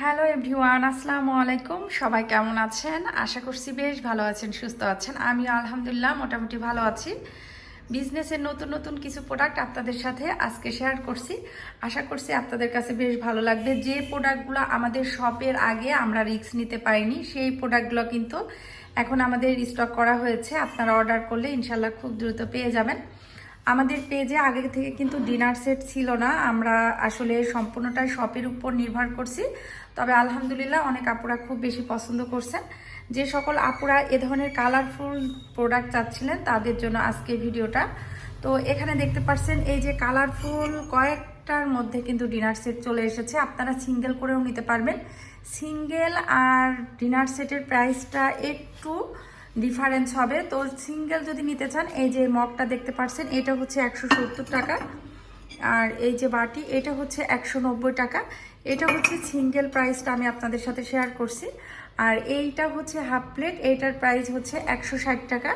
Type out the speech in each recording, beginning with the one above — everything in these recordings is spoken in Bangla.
হ্যালো এভরিওয়ান, আসসালামু আলাইকুম। সবাই কেমন আছেন? আশা করছি বেশ ভালো আছেন, সুস্থ আছেন। আমি আলহামদুলিল্লাহ মোটামুটি ভালো আছি। বিজনেসের নতুন নতুন কিছু প্রোডাক্ট আপনাদের সাথে আজকে শেয়ার করছি। আশা করছি আপনাদের কাছে বেশ ভালো লাগবে। যে প্রোডাক্টগুলো আমাদের শপের আগে আমরা রিস্ক নিতে পারিনি, সেই প্রোডাক্টগুলো কিন্তু এখন আমাদের স্টক করা হয়েছে। আপনারা অর্ডার করলে ইনশাল্লাহ খুব দ্রুত পেয়ে যাবেন। আমাদের পেজে আগে থেকে কিন্তু ডিনার সেট ছিল না। আমরা আসলে সম্পূর্ণটাই শপের উপর নির্ভর করছি। তবে আলহামদুলিল্লাহ অনেক আপুরা খুব বেশি পছন্দ করছেন। যে সকল আপুরা এ ধরনের কালারফুল প্রোডাক্ট চাচ্ছিলেন, তাদের জন্য আজকে ভিডিওটা। তো এখানে দেখতে পাচ্ছেন, এই যে কালারফুল কয়েকটার মধ্যে কিন্তু ডিনার সেট চলে এসেছে। আপনারা সিঙ্গেল করেও নিতে পারবেন। সিঙ্গেল আর ডিনার সেটের প্রাইসটা একটু ডিফারেন্স হবে। তো সিঙ্গেল যদি নিতে চান, এই যে মগটা দেখতে পাচ্ছেন, এটা হচ্ছে একশো সত্তর টাকা। আর এই যে বাটি, এটা হচ্ছে একশো নব্বই টাকা। এটা হচ্ছে সিঙ্গেল প্রাইসটা আমি আপনাদের সাথে শেয়ার করছি। আর এইটা হচ্ছে হাফ প্লেট এইটার প্রাইস হচ্ছে একশো ষাট টাকা।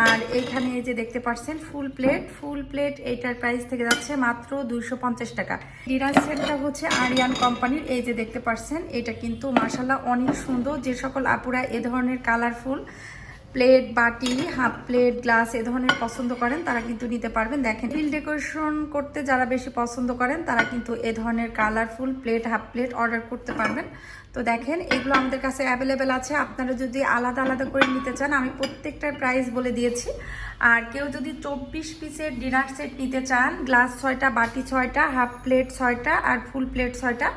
আর এইখানে যে দেখতে পাচ্ছেন ফুল প্লেট ফুল প্লেট এইটার প্রাইস থেকে যাচ্ছে মাত্র দুইশো পঞ্চাশ টাকা। ডিনার সেটটা হচ্ছে আরিয়ান কোম্পানির এই যে দেখতে পাচ্ছেন, এটা কিন্তু মাসাল্লাহ অনেক সুন্দর। যে সকল আপুরা এ ধরনের কালারফুল প্লেট, বাটি, হাফ প্লেট, গ্লাস এ ধরনের পছন্দ করেন, তারা কিন্তু নিতে পারবেন। দেখেন হিল ডেকোরেশন করতে যারা বেশি পছন্দ করেন, তারা কিন্তু এ ধরনের colourful plate, half plate order করতে পারবেন। তো দেখেন, এগুলো আমাদের কাছে অ্যাভেলেবেল আছে। আপনারা যদি আলাদা আলাদা করে নিতে চান, আমি প্রত্যেকটার প্রাইস বলে দিয়েছি। আর কেউ যদি চব্বিশ পিসের ডিনার সেট নিতে চান, গ্লাস ছয়টা, বাটি ছয়টা, হাফ প্লেট ছয়টা আর ফুল প্লেট ছয়টা,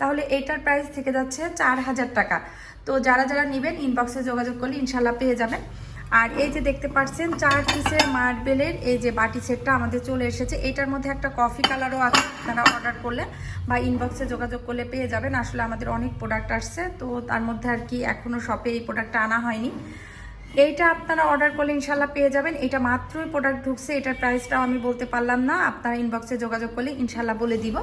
তাহলে এটার প্রাইস থেকে যাচ্ছে চার হাজার টাকা। তো যারা যারা নেবেন ইনবক্সে যোগাযোগ করলে ইনশাল্লাহ পেয়ে যাবেন। আর এই যে দেখতে পাচ্ছেন, চার পিসের মার্বেলের এই যে বাটি সেটটা আমাদের চলে এসেছে। এটার মধ্যে একটা কফি কালারও আছে, আপনারা অর্ডার করলে বা ইনবক্সে যোগাযোগ করলে পেয়ে যাবেন। আসলে আমাদের অনেক প্রোডাক্ট আসছে, তো তার মধ্যে আর কি এখনও শপে এই প্রোডাক্টটা আনা হয়নি। এইটা আপনারা অর্ডার করলে ইনশাল্লাহ পেয়ে যাবেন। এটা মাত্রই প্রোডাক্ট ঢুকছে, এটার প্রাইসটাও আমি বলতে পারলাম না। আপনারা ইনবক্সে যোগাযোগ করলে ইনশাল্লাহ বলে দিব।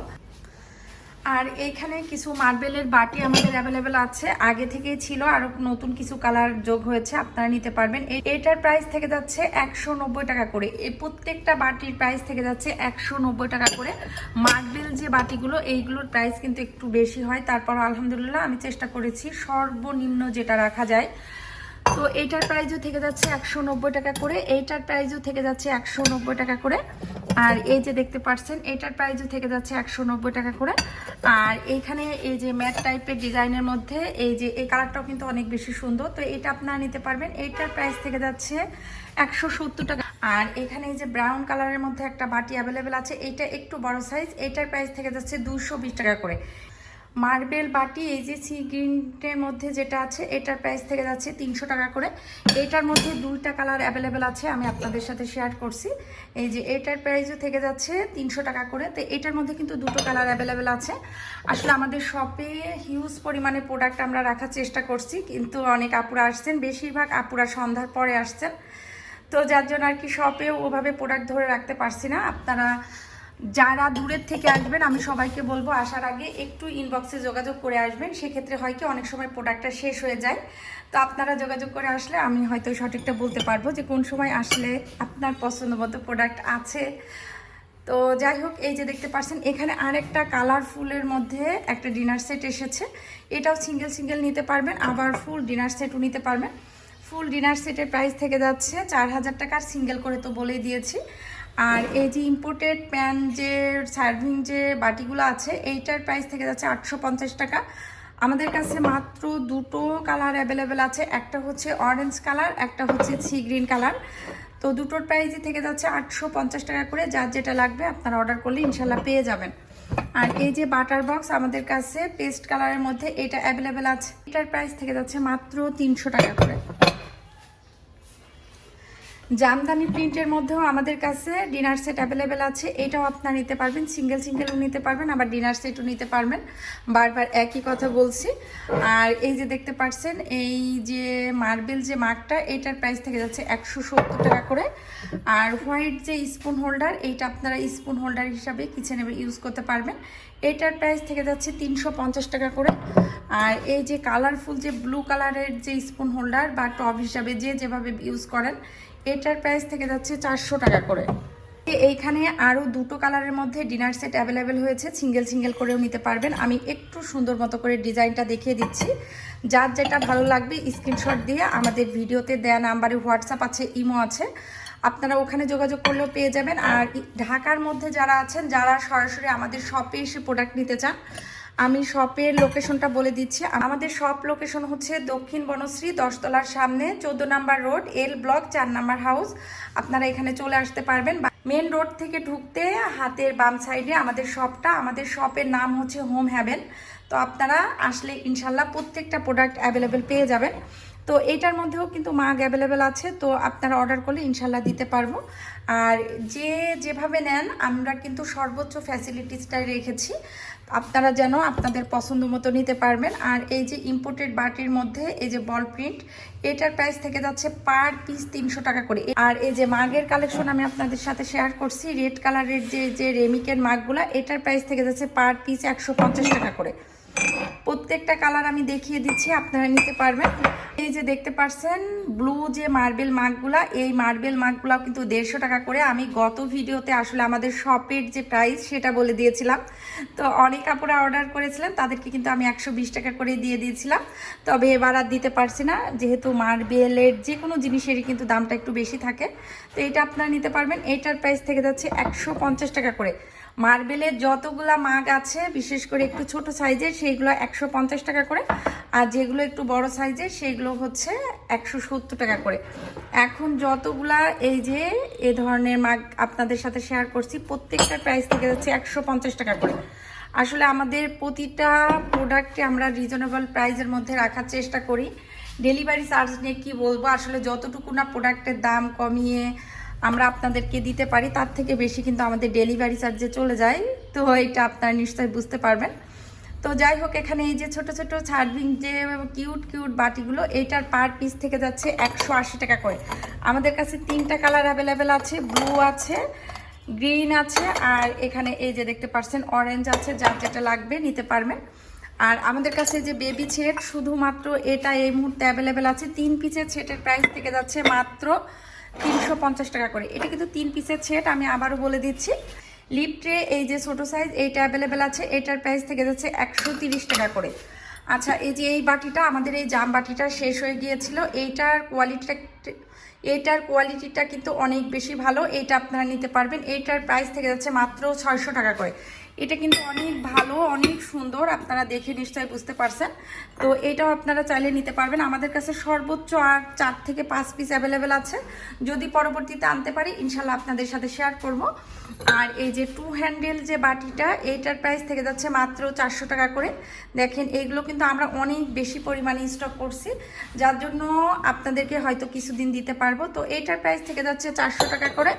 আর এইখানে কিছু মার্বেলের বাটি আমাদের অ্যাভেলেবেল আছে। আগে থেকেই ছিল আরও নতুন কিছু কালার যোগ হয়েছে, আপনারা নিতে পারবেন। এটার প্রাইস থেকে যাচ্ছে একশো নব্বই টাকা করে। এই প্রত্যেকটা বাটির প্রাইস থেকে যাচ্ছে একশো নব্বই টাকা করে। মার্বেল যে বাটিগুলো, এইগুলোর প্রাইস কিন্তু একটু বেশি হয়। তারপর আলহামদুলিল্লাহ আমি চেষ্টা করেছি সর্বনিম্ন যেটা রাখা যায়। তো এইটার প্রাইসও থেকে যাচ্ছে একশো নব্বই টাকা করে, এইটার প্রাইসও থেকে যাচ্ছে একশো নব্বই টাকা করে। আর এই যে দেখতে পাচ্ছেন এইটার প্রাইসও থেকে যাচ্ছে একশো নব্বই টাকা করে। আর এইখানে এই যে ম্যাট টাইপের ডিজাইনের মধ্যে এই যে, এই কালারটাও কিন্তু অনেক বেশি সুন্দর। তো এটা আপনারা নিতে পারবেন, এইটার প্রাইস থেকে যাচ্ছে একশো সত্তর টাকা। আর এখানে এই যে ব্রাউন কালারের মধ্যে একটা বাটি অ্যাভেলেবেল আছে, এইটা একটু বড় সাইজ এইটার প্রাইস থেকে যাচ্ছে দুশো টাকা করে। মার্বেল বাটি, এই যে সি গ্রিনের মধ্যে যেটা আছে, এটার প্রাইস থেকে যাচ্ছে তিনশো টাকা করে। এটার মধ্যে দুইটা কালার অ্যাভেলেবেল আছে, আমি আপনাদের সাথে শেয়ার করছি। এই যে এটার প্রাইসও থেকে যাচ্ছে তিনশো টাকা করে। তো এটার মধ্যে কিন্তু দুটো কালার অ্যাভেলেবেল আছে। আসলে আমাদের শপে হিউজ পরিমাণে প্রোডাক্ট আমরা রাখার চেষ্টা করছি, কিন্তু অনেক আপুরা আসছেন। বেশিরভাগ আপুরা সন্ধ্যার পরে আসছেন। তো যার জন্য আর কি শপেও ওভাবে প্রোডাক্ট ধরে রাখতে পারছি না। আপনারা যারা দূরের থেকে আসবেন, আমি সবাইকে বলব আসার আগে একটু ইনবক্সে যোগাযোগ করে আসবেন। সেক্ষেত্রে হয় কি, অনেক সময় প্রোডাক্টটা শেষ হয়ে যায়। তো আপনারা যোগাযোগ করে আসলে আমি হয়তো সঠিকটা বলতে পারব যে কোন সময় আসলে আপনার পছন্দ মতো প্রোডাক্ট আছে। তো যাই হোক, এই যে দেখতে পাচ্ছেন, এখানে আরেকটা কালারফুলের মধ্যে একটা ডিনার সেট এসেছে। এটাও সিঙ্গেল সিঙ্গেল নিতে পারবেন, আবার ফুল ডিনার সেটও নিতে পারবেন। ফুল ডিনার সেটের প্রাইস থেকে যাচ্ছে চার হাজার টাকার সিঙ্গেল করে তো বলেই দিয়েছি। আর এই যে ইম্পোর্টেড প্যান যে সার্ভিং যে বাটিগুলো আছে, এইটার প্রাইস থেকে যাচ্ছে আটশো পঞ্চাশ টাকা। আমাদের কাছে মাত্র দুটো কালার অ্যাভেলেবেল আছে, একটা হচ্ছে অরেঞ্জ কালার একটা হচ্ছে সি গ্রিন কালার তো দুটোর প্রাইসই থেকে যাচ্ছে আটশো পঞ্চাশ টাকা করে, যার যেটা লাগবে আপনারা অর্ডার করলে ইনশাল্লাহ পেয়ে যাবেন। আর এই যে বাটার বক্স আমাদের কাছে পেস্ট কালারের মধ্যে এটা অ্যাভেলেবেল আছে, এটার প্রাইস থেকে যাচ্ছে মাত্র তিনশো টাকা করে। জামদানি প্রিন্টের মধ্যেও আমাদের কাছে ডিনার সেট অ্যাভেলেবেল আছে। এটাও আপনারা নিতে পারবেন সিঙ্গেল সিঙ্গেলও নিতে পারবেন, আবার ডিনার সেটও নিতে পারবেন। বারবার একই কথা বলছি। আর এই যে দেখতে পাচ্ছেন, এই যে মার্বেল যে মার্কটা, এটার প্রাইস থেকে যাচ্ছে একশো সত্তর টাকা করে। আর হোয়াইট যে স্পুন হোল্ডার এইটা আপনারা স্পুন হোল্ডার হিসাবে কিচেনে ইউজ করতে পারবেন। এটার প্রাইস থেকে যাচ্ছে তিনশো পঞ্চাশ টাকা করে। আর এই যে কালারফুল যে ব্লু কালারের যে স্পুন হোল্ডার বা টব হিসাবে যে যেভাবে ইউজ করেন এটার প্রাইস থেকে যাচ্ছে চারশো টাকা করে। এইখানে আরও দুটো কালারের মধ্যে ডিনার সেট অ্যাভেলেবেল হয়েছে। সিঙ্গেল সিঙ্গেল করেও নিতে পারবেন। আমি একটু সুন্দর মতো করে ডিজাইনটা দেখিয়ে দিচ্ছি। যার যেটা ভালো লাগবে স্ক্রিনশট দিয়ে আমাদের ভিডিওতে দেয়া নাম্বারে হোয়াটসঅ্যাপ আছে, ইমো আছে। আপনারা ওখানে যোগাযোগ করলেও পেয়ে যাবেন। আর ঢাকার মধ্যে যারা আছেন, যারা সরাসরি আমাদের শপে এসে প্রোডাক্ট নিতে চান আমি শপের লোকেশনটা বলে দিচ্ছি। আমাদের শপ লোকেশন হচ্ছে দক্ষিণ বনশ্রী, দশতলার সামনে, চোদ্দ নাম্বার রোড, এল ব্লক, চার নাম্বার হাউস। আপনারা এখানে চলে আসতে পারবেন। মেন রোড থেকে ঢুকতে হাতের বাম সাইডে আমাদের শপটা। আমাদের শপের নাম হচ্ছে হোম হ্যাভেন। তো আপনারা আসলে ইনশাল্লাহ প্রত্যেকটা প্রোডাক্ট অ্যাভেলেবেল পেয়ে যাবেন। তো এইটার মধ্যেও কিন্তু মাগ অ্যাভেলেবেল আছে। তো আপনারা অর্ডার করলে ইনশাল্লাহ দিতে পারব। আর যে যেভাবে নেন, আমরা কিন্তু সর্বোচ্চ ফ্যাসিলিটিসটাই রেখেছি। আপনারা যেন আপনাদের পছন্দ মতো নিতে পারবেন। আর এই যে ইম্পোর্টেড বাটির মধ্যে এই যে বল প্রিন্ট এটার প্রাইস থেকে যাচ্ছে পার পিস তিনশো টাকা করে। আর এই যে মাগের কালেকশন আমি আপনাদের সাথে শেয়ার করছি রেড কালারের যে যে রেমিকের মাগগুলা, এটার প্রাইস থেকে যাচ্ছে পার পিস একশো পঞ্চাশ টাকা করে। প্রত্যেকটা কালার আমি দেখিয়ে দিচ্ছি, আপনারা নিতে পারবেন। এই যে দেখতে পাচ্ছেন ব্লু যে মার্বেল মাগগুলা এই মার্বেল মাগগুলা কিন্তু দেড়শো টাকা করে। আমি গত ভিডিওতে আসলে আমাদের শপের যে প্রাইস সেটা বলে দিয়েছিলাম। তো অনেক আপুরা অর্ডার করেছিলেন, তাদেরকে কিন্তু আমি একশো বিশ টাকা করে দিয়ে দিয়েছিলাম। তবে এবার আর দিতে পারছি না, যেহেতু মার্বেলের যে কোনো জিনিসেরই কিন্তু দামটা একটু বেশি থাকে। তো এটা আপনারা নিতে পারবেন, এটার প্রাইস থেকে যাচ্ছে একশো পঞ্চাশ টাকা করে। মার্বেলের যতগুলা মাগ আছে বিশেষ করে একটু ছোট সাইজের সেইগুলো একশো পঞ্চাশ টাকা করে। আর যেগুলো একটু বড় সাইজের সেইগুলো হচ্ছে একশো সত্তর টাকা করে। এখন যতগুলা এই যে এ ধরনের মাগ আপনাদের সাথে শেয়ার করছি প্রত্যেকটার প্রাইস থেকে যাচ্ছে একশো পঞ্চাশ টাকা করে। আসলে আমাদের প্রতিটা প্রোডাক্টে আমরা রিজনেবল প্রাইসের মধ্যে রাখার চেষ্টা করি। ডেলিভারি চার্জ নিয়ে কি বলব? আসলে যতটুকু না প্রোডাক্টের দাম কমিয়ে আমরা আপনাদেরকে দিতে পারি, তার থেকে বেশি কিন্তু আমাদের ডেলিভারি চার্জে চলে যায়, তো এটা আপনারা নিশ্চয়ই বুঝতে পারবেন। তো যাই হোক, এখানে এই যে ছোট ছোট সার্ভিং যে কিউট কিউট বাটিগুলো, এইটার পার পিস থেকে যাচ্ছে একশো আশি টাকা করে। আমাদের কাছে তিনটা কালার অ্যাভেলেবেল আছে, ব্লু আছে, গ্রিন আছে, আর এখানে এই যে দেখতে পাচ্ছেন, অরেঞ্জ আছে, যার যেটা লাগবে নিতে পারবেন। আর আমাদের কাছে যে বেবি সেট, শুধুমাত্র এটা এই মুহূর্তে অ্যাভেলেবেল আছে। তিন পিসের সেটের প্রাইস থেকে যাচ্ছে মাত্র তিনশো পঞ্চাশ টাকা করে। এটা কিন্তু তিন পিসের সেট আমি আবারও বলে দিচ্ছি। লিপ ট্রে এই যে ছোটো সাইজ এইটা অ্যাভেলেবেল আছে। এটার প্রাইস থেকে যাচ্ছে একশো টাকা করে। আচ্ছা এই যে এই বাটিটা, আমাদের এই জাম বাটিটা শেষ হয়ে গিয়েছিল। এইটার কোয়ালিটিটা এইটার কোয়ালিটিটা কিন্তু অনেক বেশি ভালো। এইটা আপনারা নিতে পারবেন। এইটার প্রাইস থেকে যাচ্ছে মাত্র ছয়শো টাকা করে। এটা কিন্তু অনেক ভালো, অনেক সুন্দর, আপনারা দেখে নিশ্চয়ই বুঝতে পারছেন। তো এটাও আপনারা চাইলে নিতে পারবেন। আমাদের কাছে সর্বোচ্চ আর চার থেকে পাঁচ পিস অ্যাভেলেবেল আছে। যদি পরবর্তীতে আনতে পারি, ইনশাল্লাহ আপনাদের সাথে শেয়ার করব। আর এই যে টু হ্যান্ডেল যে বাটিটা এইটার প্রাইস থেকে যাচ্ছে মাত্র চারশো টাকা করে। দেখেন এইগুলো কিন্তু আমরা অনেক বেশি পরিমাণে স্টক করছি। যার জন্য আপনাদেরকে হয়তো কিছুদিন দিতে পারব। তো এইটার প্রাইস থেকে যাচ্ছে চারশো টাকা করে।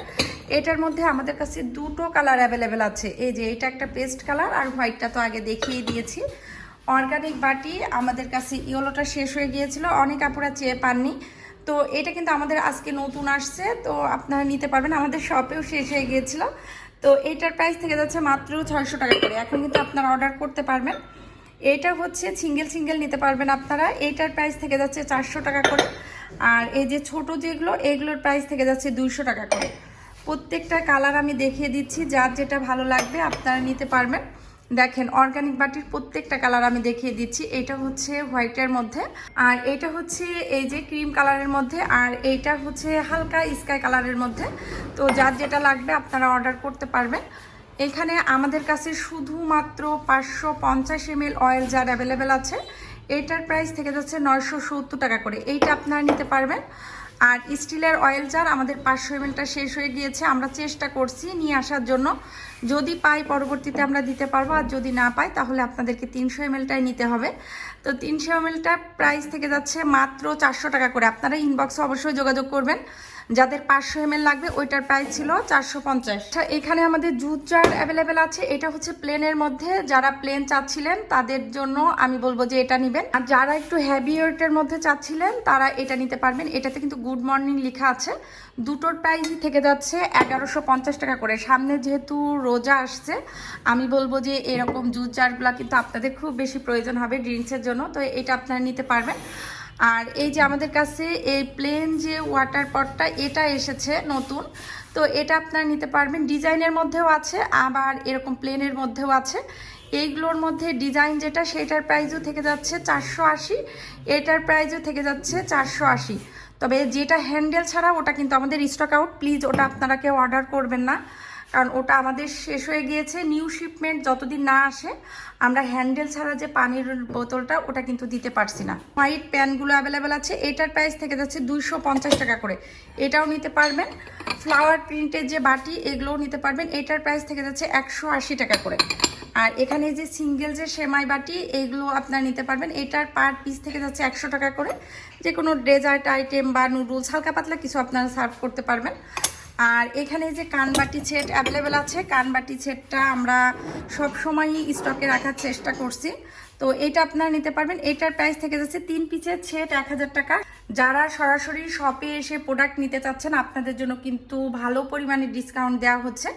এটার মধ্যে আমাদের কাছে দুটো কালার অ্যাভেলেবেল আছে। এই যে, এটা একটা পেস্ট কালার আর হোয়াইটটা তো আগে দেখিয়ে দিয়েছি। অর্গানিক বাটি আমাদের কাছে ইয়েলোটা শেষ হয়ে গিয়েছিল, অনেক আপুরা চেয়ে পাননি। তো এটা কিন্তু আমাদের আজকে নতুন আসছে, তো আপনারা নিতে পারবেন। আমাদের শপেও শেষ হয়ে গিয়েছিল। তো এটার প্রাইস থেকে যাচ্ছে মাত্র ছয়শো টাকা করে। এখন কিন্তু আপনারা অর্ডার করতে পারবেন। এটা হচ্ছে সিঙ্গেল সিঙ্গেল নিতে পারবেন আপনারা। এইটার প্রাইস থেকে যাচ্ছে চারশো টাকা করে। আর এই যে ছোট যেগুলো, এগুলোর প্রাইস থেকে যাচ্ছে দুইশো টাকা করে। প্রত্যেকটা কালার আমি দেখিয়ে দিচ্ছি, যার যেটা ভালো লাগবে আপনারা নিতে পারবেন। দেখেন অর্গানিক বাটির প্রত্যেকটা কালার আমি দেখিয়ে দিচ্ছি, এটা হচ্ছে হোয়াইটের মধ্যে। আর এটা হচ্ছে এই যে ক্রিম কালারের মধ্যে, আর এইটা হচ্ছে হালকা স্কাই কালারের মধ্যে। তো যার যেটা লাগবে আপনারা অর্ডার করতে পারবেন। এখানে আমাদের কাছে শুধুমাত্র পাঁচশো পঞ্চাশ এম অয়েল যার অ্যাভেলেবেল আছে, এটার প্রাইস থেকে যাচ্ছে নয়শো সত্তর টাকা করে। এইটা আপনারা নিতে পারবেন। আর স্টিলের অয়েল জার আমাদের পাঁচশো এমএলটা শেষ হয়ে গিয়েছে, আমরা চেষ্টা করছি নিয়ে আসার জন্য। যদি পাই, পরবর্তীতে আমরা দিতে পারব, আর যদি না পাই, তাহলে আপনাদেরকে তিনশো এমএলটাই নিতে হবে। তো তিনশো এমএলটা প্রাইস থেকে যাচ্ছে মাত্র চারশো টাকা করে। আপনারা ইনবক্সে অবশ্যই যোগাযোগ করবেন। যাদের পাঁচশো এম লাগবে, ওইটার প্রাইস ছিল চারশো পঞ্চাশ। এখানে আমাদের জুট জার অ্যাভেলেবেল আছে। এটা হচ্ছে প্লেনের মধ্যে। যারা প্লেন চাচ্ছিলেন, তাদের জন্য আমি বলব যে এটা নেবেন। আর যারা একটু হ্যাভি ওয়েটের মধ্যে চাচ্ছিলেন, তারা এটা নিতে পারবেন। এটাতে কিন্তু গুড মর্নিং লেখা আছে। দুটোর প্রাইসই থেকে যাচ্ছে এগারোশো পঞ্চাশ টাকা করে। সামনে যেহেতু রোজা আসছে, আমি বলব যে এরকম জুট জারগুলো কিন্তু আপনাদের খুব বেশি প্রয়োজন হবে ড্রিঙ্কসের জন্য। তো এটা আপনারা নিতে পারবেন। আর এই যে আমাদের কাছে এই প্লেন যে ওয়াটার পটটা এটা এসেছে নতুন। তো এটা আপনারা নিতে পারবেন। ডিজাইনের মধ্যেও আছে, আবার এরকম প্লেনের মধ্যেও আছে। এইগুলোর মধ্যে ডিজাইন যেটা, সেটার প্রাইজও থেকে যাচ্ছে চারশো আশি। এটার প্রাইজও থেকে যাচ্ছে চারশো আশি। তবে যেটা হ্যান্ডেল ছাড়া, ওটা কিন্তু আমাদের স্টক আউট প্লিজ ওটা আপনারা কেউ অর্ডার করবেন না। কারণ ওটা আমাদের শেষ হয়ে গিয়েছে নিউ শিপমেন্ট যতদিন না আসে, আমরা হ্যান্ডেল ছাড়া যে পানির বোতলটা, ওটা কিন্তু দিতে পারছি না। হোয়াইট প্যানগুলো অ্যাভেলেবেল আছে, এটার প্রাইস থেকে যাচ্ছে দুইশো পঞ্চাশ টাকা করে। এটাও নিতে পারবেন। ফ্লাওয়ার প্রিন্টের যে বাটি, এগুলোও নিতে পারবেন। এটার প্রাইস থেকে যাচ্ছে একশো আশি টাকা করে। আর এখানে যে সিঙ্গেল যে সেমাই বাটি, এগুলো আপনারা নিতে পারবেন। এটার পার পিস থেকে যাচ্ছে একশো টাকা করে। যে কোনো ডেজার্ট আইটেম বা নুডলস হালকা পাতলা কিছু আপনারা সার্ভ করতে পারবেন। আর এখানে যে কানবাটি সেট অ্যাভেলেবেল আছে কানবাটি সেটটা আমরা সব সময়ই স্টকে রাখার চেষ্টা করছি। তো এটা আপনারা নিতে পারবেন। এটার প্রাইস থেকে যাচ্ছে তিন পিসের সেট এক হাজার টাকা। যারা সরাসরি শপে এসে প্রোডাক্ট নিতে চাচ্ছেন, আপনাদের জন্য কিন্তু ভালো পরিমাণে ডিসকাউন্ট দেওয়া হচ্ছে।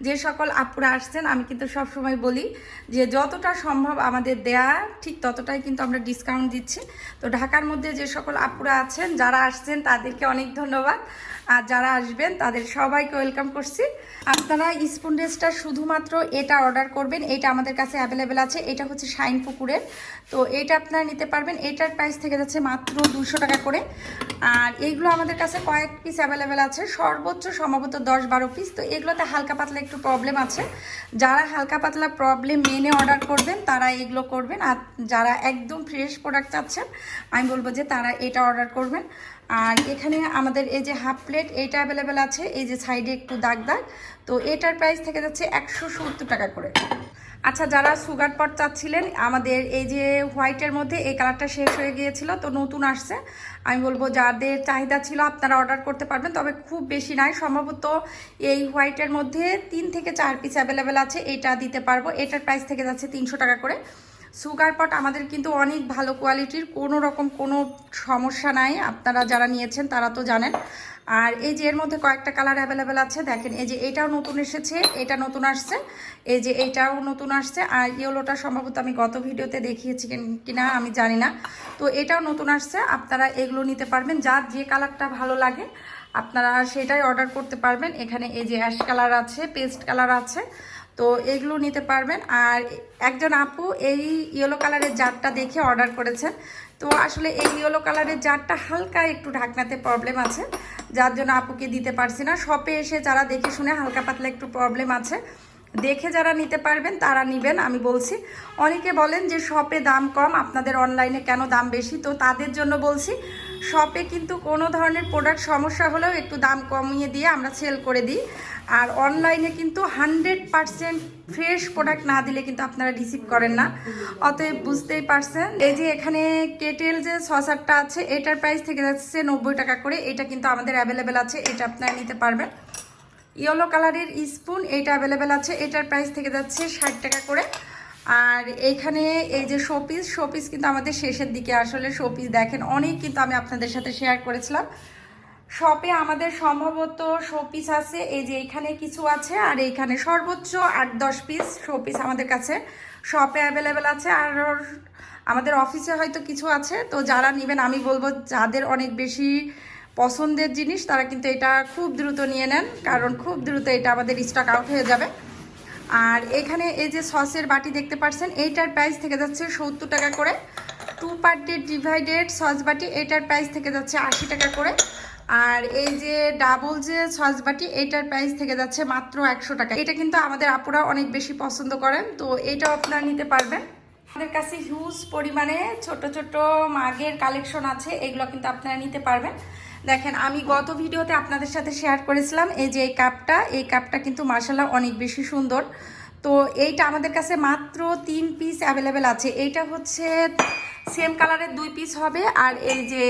যে সকল আপুরা আসছেন, আমি কিন্তু সব সময় বলি যে যতটা সম্ভব আমাদের দেয়া, ঠিক ততটাই কিন্তু আমরা ডিসকাউন্ট দিচ্ছি। তো ঢাকার মধ্যে যে সকল আপুরা আছেন, যারা আসছেন, তাদেরকে অনেক ধন্যবাদ। আর যারা আসবেন, তাদের সবাইকে ওয়েলকাম করছি। আপনারা স্পুন ড্রেসটা শুধুমাত্র এটা অর্ডার করবেন, এটা আমাদের কাছে অ্যাভেলেবেল আছে। এটা হচ্ছে শাইন পুকুরের। তো এটা আপনারা নিতে পারবেন। এটার প্রাইস থেকে যাচ্ছে মাত্র দুশো টাকা করে। আর এইগুলো আমাদের কাছে কয়েক পিস অ্যাভেলেবেল আছে। সর্বোচ্চ সম্ভবত দশ বারো পিস তো এগুলোতে হালকা পাতলা একটু প্রবলেম আছে। যারা হালকা পাতলা প্রবলেম মেনে অর্ডার করবেন, তারা এগুলো করবেন। আর যারা একদম ফ্রেশ প্রোডাক্ট চাচ্ছেন, আমি বলব যে তারা এটা অর্ডার করবেন। আর এখানে আমাদের এই যে হাফ প্লেট এইটা অ্যাভেলেবেল আছে। এই যে সাইডে একটু দাগ দাগ তো এটার প্রাইস থেকে যাচ্ছে একশো সত্তর টাকা করে। আচ্ছা যারা সুগার পট চাচ্ছিলেন, আমাদের এই যে হোয়াইটের মধ্যে এই কালারটা শেষ হয়ে গিয়েছিল, তো নতুন আসছে। আমি বলব, যাদের চাহিদা ছিল, আপনারা অর্ডার করতে পারবেন, তবে খুব বেশি নাই। সম্ভবত এই হোয়াইটের মধ্যে তিন থেকে চার পিস অ্যাভেলেবেল আছে, এটা দিতে পারব। এটার প্রাইস থেকে যাচ্ছে তিনশো টাকা করে। সুগার পট আমাদের কিন্তু অনেক ভালো কোয়ালিটির কোনো রকম কোনো সমস্যা নাই। আপনারা যারা নিয়েছেন তারা তো জানেন। আর এই যে এর মধ্যে কয়েকটা কালার অ্যাভেলেবেল আছে, দেখেন, এই যে এটাও নতুন এসেছে, এটা নতুন আসছে, এই যে এইটাও নতুন আসছে, আর ইয়েলোটা সম্ভবত আমি গত ভিডিওতে দেখিয়েছি কিনা আমি জানি না। তো এটাও নতুন আসছে, আপনারা এগুলো নিতে পারবেন, যার যে কালারটা ভালো লাগে, আপনারা সেটাই অর্ডার করতে পারবেন। এখানে এই যে অ্যাশ কালার আছে পেস্ট কালার আছে তো এগুলো নিতে পারবেন। আর একজন আপু এই ইয়েলো কালারের জারটা দেখে অর্ডার করেছেন। তো আসলে এই ইয়েলো কালারের জারটা হালকা একটু ঢাকনাতে প্রবলেম আছে। যার জন্য আপুকে দিতে পারছি না। শপে এসে যারা দেখে শুনে হালকা পাতলা একটু প্রবলেম আছে, দেখে যারা নিতে পারবেন তারা নেবেন, আমি বলছি। অনেকে বলেন যে শপে দাম কম, আপনাদের অনলাইনে কেন দাম বেশি? তো তাদের জন্য বলছি শপে কিন্তু কোনো ধরনের প্রোডাক্ট সমস্যা হলেও একটু দাম কমিয়ে দিয়ে আমরা সেল করে দিই। আর অনলাইনে কিন্তু হান্ড্রেড পারসেন্ট ফ্রেশ প্রোডাক্ট না দিলে কিন্তু আপনারা রিসিভ করেন না। অতএব বুঝতেই পারছেন? এই যে এখানে কেটেল যে সসারটা আছে, এটার প্রাইস থেকে যাচ্ছে নব্বই টাকা করে। এটা কিন্তু আমাদের অ্যাভেলেবেল আছে, এটা আপনারা নিতে পারবেন। ইয়েলো কালারের স্পুন এটা অ্যাভেলেবেল আছে। এটার প্রাইস থেকে যাচ্ছে ষাট টাকা করে। আর এইখানে এই যে শোপিস শোপিস কিন্তু আমাদের শেষের দিকে আসলে শোপিস দেখেন। অনেক কিন্তু আমি আপনাদের সাথে শেয়ার করেছিলাম। শপে আমাদের সম্ভবত শোপিস আছে। এই যে এখানে কিছু আছে আর এইখানে সর্বোচ্চ আট দশ পিস শোপিস আমাদের কাছে শপে অ্যাভেলেবেল আছে। আর আমাদের অফিসে হয়তো কিছু আছে। তো যারা নেবেন, আমি বলব যাদের অনেক বেশি পছন্দের জিনিস, তারা কিন্তু এটা খুব দ্রুত নিয়ে নেন। কারণ খুব দ্রুত এটা আমাদের স্টক আউট হয়ে যাবে। আর এখানে এই যে সসের বাটি দেখতে পাচ্ছেন, এইটার প্রাইস থেকে যাচ্ছে সত্তর টাকা করে। টু পার্টের ডিভাইডেড সস বাটি এটার প্রাইস থেকে যাচ্ছে আশি টাকা করে। আর এই যে ডাবল যে সস বাটি এটার প্রাইস থেকে যাচ্ছে মাত্র একশো টাকা। এটা কিন্তু আমাদের আপুরা অনেক বেশি পছন্দ করেন, তো এটাও আপনারা নিতে পারবেন। আমাদের কাছে হিউজ পরিমাণে ছোট ছোট মাগের কালেকশন আছে, এগুলো কিন্তু আপনারা নিতে পারবেন। দেখেন, আমি গত ভিডিওতে আপনাদের সাথে শেয়ার করেছিলাম, এই যে এই কাপটা এই কাপটা কিন্তু মার্শাল্লাহ অনেক বেশি সুন্দর। তো এইটা আমাদের কাছে মাত্র তিন পিস অ্যাভেলেবেল আছে। এইটা হচ্ছে সেম কালারের দুই পিস হবে, আর এই যে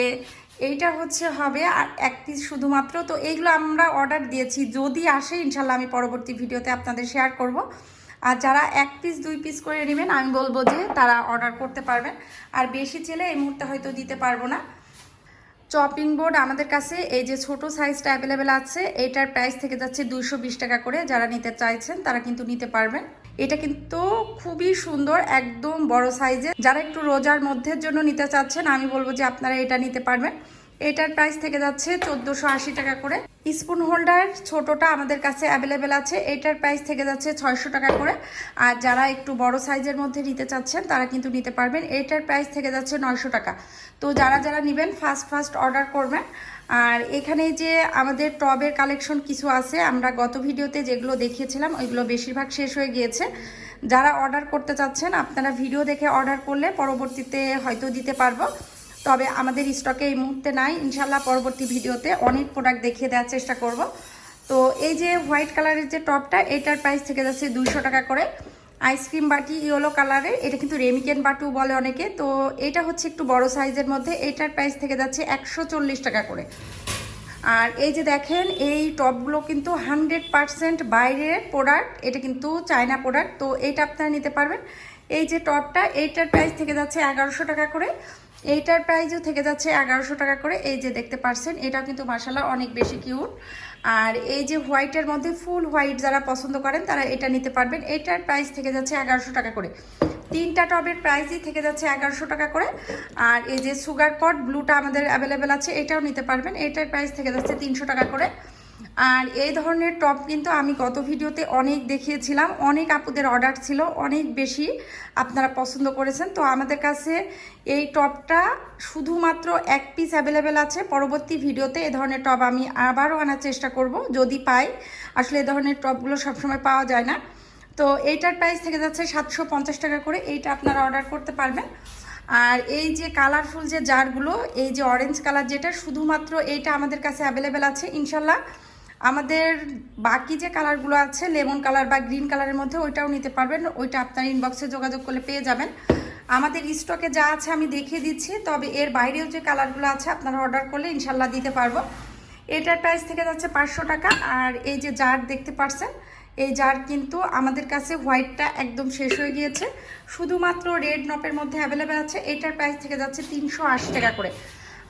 এইটা হচ্ছে হবে আর এক পিস শুধুমাত্র। তো এইগুলো আমরা অর্ডার দিয়েছি। যদি আসে ইনশাল্লাহ আমি পরবর্তী ভিডিওতে আপনাদের শেয়ার করব। আর যারা এক পিস দুই পিস করে নেবেন, আমি বলব যে তারা অর্ডার করতে পারবেন। আর বেশি চেলে এই মুহূর্তে হয়তো দিতে পারব না। চপিং বোর্ড আমাদের কাছে, এই যে ছোট সাইজটা অ্যাভেলেবেল আছে, এটার প্রাইস থেকে যাচ্ছে দুইশো বিশ টাকা করে। যারা নিতে চাইছেন, তারা কিন্তু নিতে পারবেন। এটা কিন্তু খুবই সুন্দর, একদম বড় সাইজের যারা একটু রোজার মধ্যের জন্য নিতে চাচ্ছেন, আমি বলব যে আপনারা এটা নিতে পারবেন। এটার প্রাইস থেকে যাচ্ছে চোদ্দোশো আশি টাকা করে। স্পুন হোল্ডার ছোটটা আমাদের কাছে অ্যাভেলেবেল আছে, এটার প্রাইস থেকে যাচ্ছে ছয়শো টাকা করে। আর যারা একটু বড় সাইজের মধ্যে নিতে চাচ্ছেন, তারা কিন্তু নিতে পারবেন। এটার প্রাইস থেকে যাচ্ছে নয়শো টাকা। তো যারা যারা নেবেন ফার্স্ট ফার্স্ট অর্ডার করবেন। আর এখানে যে আমাদের টবের কালেকশন কিছু আছে, আমরা গত ভিডিওতে যেগুলো দেখিয়েছিলাম, ওইগুলো বেশিরভাগ শেষ হয়ে গিয়েছে। যারা অর্ডার করতে চাচ্ছেন, আপনারা ভিডিও দেখে অর্ডার করলে পরবর্তীতে হয়তো দিতে পারব। তবে আমাদের স্টকে এই মুহূর্তে নাই। ইনশাল্লাহ পরবর্তী ভিডিওতে অনেক প্রোডাক্ট দেখিয়ে দেওয়ার চেষ্টা করব। তো এই যে হোয়াইট কালারের যে টপটা এটার প্রাইস থেকে যাচ্ছে দুইশো টাকা করে। আইসক্রিম বাটি ইয়েলো কালারের এটা কিন্তু রেমিকেন বাটু বলে অনেকে। তো এটা হচ্ছে একটু বড় সাইজের মধ্যে, এটার প্রাইস থেকে যাচ্ছে একশো চল্লিশ টাকা করে। আর এই যে দেখেন, এই টপগুলো কিন্তু হান্ড্রেড পারসেন্ট বাইরের প্রোডাক্ট এটা কিন্তু চায়না প্রোডাক্ট তো এইটা আপনারা নিতে পারবেন। এই যে টপটা এইটার প্রাইস থেকে যাচ্ছে এগারোশো টাকা করে। এইটার প্রাইসও থেকে যাচ্ছে এগারোশো টাকা করে। এই যে দেখতে পারছেন, এটাও কিন্তু মাসালা অনেক বেশি কিউট। আর এই যে হোয়াইটের মধ্যে ফুল হোয়াইট যারা পছন্দ করেন, তারা এটা নিতে পারবেন। এটার প্রাইস থেকে যাচ্ছে এগারোশো টাকা করে। তিনটা টবের প্রাইসই থেকে যাচ্ছে এগারোশো টাকা করে। আর এই যে সুগার পট ব্লুটা আমাদের অ্যাভেলেবেল আছে, এটাও নিতে পারবেন। এটার প্রাইস থেকে যাচ্ছে তিনশো টাকা করে। আর এই ধরনের টপ কিন্তু আমি গত ভিডিওতে অনেক দেখিয়েছিলাম। অনেক আপুদের অর্ডার ছিল, অনেক বেশি আপনারা পছন্দ করেছেন। তো আমাদের কাছে এই টপটা শুধুমাত্র এক পিস অ্যাভেলেবেল আছে। পরবর্তী ভিডিওতে এ ধরনের টপ আমি আবারও আনার চেষ্টা করব, যদি পাই। আসলে এ ধরনের টপগুলো সবসময় পাওয়া যায় না। তো এইটার প্রাইস থেকে যাচ্ছে সাতশো পঞ্চাশ টাকা করে, এইটা আপনারা অর্ডার করতে পারবেন। আর এই যে কালারফুল যে জারগুলো এই যে অরেঞ্জ কালার যেটা, শুধুমাত্র এইটা আমাদের কাছে অ্যাভেলেবেল আছে, ইনশাল্লাহ। আমাদের বাকি যে কালারগুলো আছে, লেমন কালার বা গ্রিন কালারের মধ্যে ওইটাও নিতে পারবেন। ওইটা আপনার ইনবক্সে যোগাযোগ করলে পেয়ে যাবেন। আমাদের স্টকে যা আছে আমি দেখিয়ে দিচ্ছি, তবে এর বাইরেও যে কালারগুলো আছে আপনারা অর্ডার করলে ইনশাল্লাহ দিতে পারব। এটার প্রাইস থেকে যাচ্ছে পাঁচশো টাকা, আর এই যে জার দেখতে পারছেন, এই জার কিন্তু আমাদের কাছে হোয়াইটটা একদম শেষ হয়ে গিয়েছে। শুধুমাত্র রেড নপের মধ্যে অ্যাভেলেবেল আছে, এটার প্রাইস থেকে যাচ্ছে তিনশো আশি টাকা করে।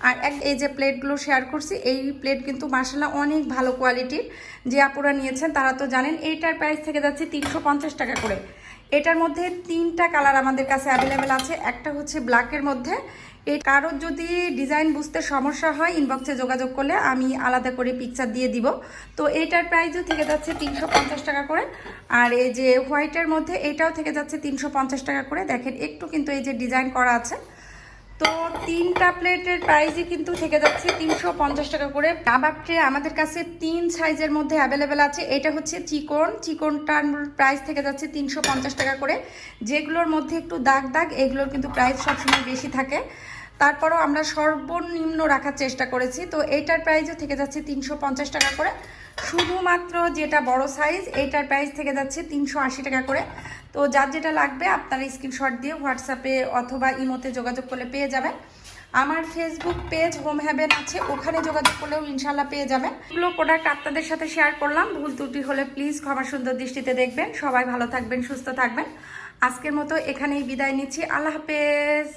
আর এক এই যে প্লেটগুলো শেয়ার করছি, এই প্লেট কিন্তু মাসালা অনেক ভালো কোয়ালিটির যে আপুরা নিয়েছেন, তারা তো জানেন, এইটার প্রাইস থেকে যাচ্ছে তিনশো পঞ্চাশ টাকা করে। এটার মধ্যে তিনটা কালার আমাদের কাছে অ্যাভেলেবেল আছে। একটা হচ্ছে ব্ল্যাকের মধ্যে। এই কারোর যদি ডিজাইন বুঝতে সমস্যা হয় ইনবক্সে যোগাযোগ করলে আমি আলাদা করে পিকচার দিয়ে দিব। তো এইটার প্রাইসও থেকে যাচ্ছে তিনশো পঞ্চাশ টাকা করে। আর এই যে হোয়াইটের মধ্যে, এটাও থেকে যাচ্ছে তিনশো পঞ্চাশ টাকা করে। দেখেন, একটু কিন্তু এই যে ডিজাইন করা আছে। তো তিনটা প্লেটের প্রাইসই কিন্তু থেকে যাচ্ছে তিনশো পঞ্চাশ টাকা করে। কাবাব ট্রে আমাদের কাছে তিন সাইজের মধ্যে অ্যাভেলেবেল আছে। এটা হচ্ছে চিকন। চিকনটার প্রাইস থেকে যাচ্ছে তিনশো পঞ্চাশ টাকা করে। যেগুলোর মধ্যে একটু দাগ দাগ, এগুলোর কিন্তু প্রাইস সবসময় বেশি থাকে। তারপরও আমরা সর্বনিম্ন রাখার চেষ্টা করেছি। তো এইটার প্রাইসও থেকে যাচ্ছে তিনশো পঞ্চাশ টাকা করে। শুধুমাত্র যেটা বড় সাইজ এইটার প্রাইস থেকে যাচ্ছে তিনশো আশি টাকা করে। তো যার যেটা লাগবে, আপনারা স্ক্রিনশট দিয়ে হোয়াটসঅ্যাপে অথবা ইমোতে যোগাযোগ করলে পেয়ে যাবেন। আমার ফেসবুক পেজ হোম হ্যাভেন আছে, ওখানে যোগাযোগ করলেও ইনশাল্লাহ পেয়ে যাবেন। এগুলো প্রোডাক্ট আপনাদের সাথে শেয়ার করলাম। ভুল ত্রুটি হলে প্লিজ ক্ষমা সুন্দর দৃষ্টিতে দেখবেন। সবাই ভালো থাকবেন, সুস্থ থাকবেন। আজকের মতো এখানেই বিদায় নিচ্ছি। আল্লাহ হাফেজ।